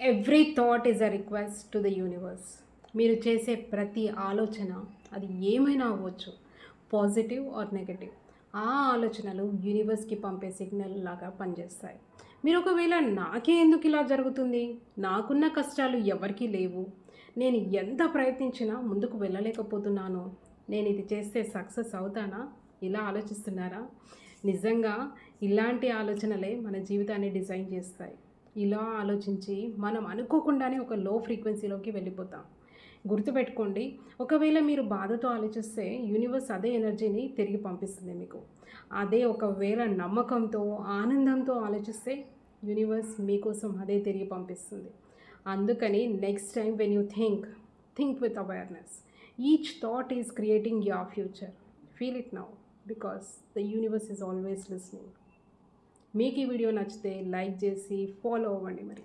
Every thought is a request to the universe మీరు చేసే ప్రతి ఆలోచన అది ఏమైనా అవ్వచ్చు. పాజిటివ్ ఆర్ నెగటివ్ ఆ ఆలోచనలు యూనివర్స్కి పంపే సిగ్నల్ లాగా పనిచేస్తాయి. మీరు ఒకవేళ నాకే ఎందుకు ఇలా జరుగుతుంది? నాకున్న కష్టాలు ఎవరికీ లేవు. నేను ఎంత ప్రయత్నించినా ముందుకు వెళ్ళలేకపోతున్నాను. నేను ఇది చేస్తే సక్సెస్ అవుతానా? ఇలా ఆలోచిస్తున్నారా? నిజంగా ఇలాంటి ఆలోచనలే మన జీవితాన్ని డిజైన్ చేస్తాయి. ఇలా ఆలోచించి మనం అనుకోకుండానే ఒక లో ఫ్రీక్వెన్సీలోకి వెళ్ళిపోతాం. గుర్తుపెట్టుకోండి ఒకవేళ మీరు బాధతో ఆలోచిస్తే యూనివర్స్ అదే ఎనర్జీని తిరిగి పంపిస్తుంది మీకు. అదే ఒకవేళ నమ్మకంతో ఆనందంతో ఆలోచిస్తే యూనివర్స్ మీకోసం అదే తిరిగి పంపిస్తుంది. అందుకని next time when you think think with awareness each thought is creating your future feel it now because the universe is always listening మీకు ఈ వీడియో నచ్చితే లైక్ చేసి ఫాలో అవ్వండి మరి.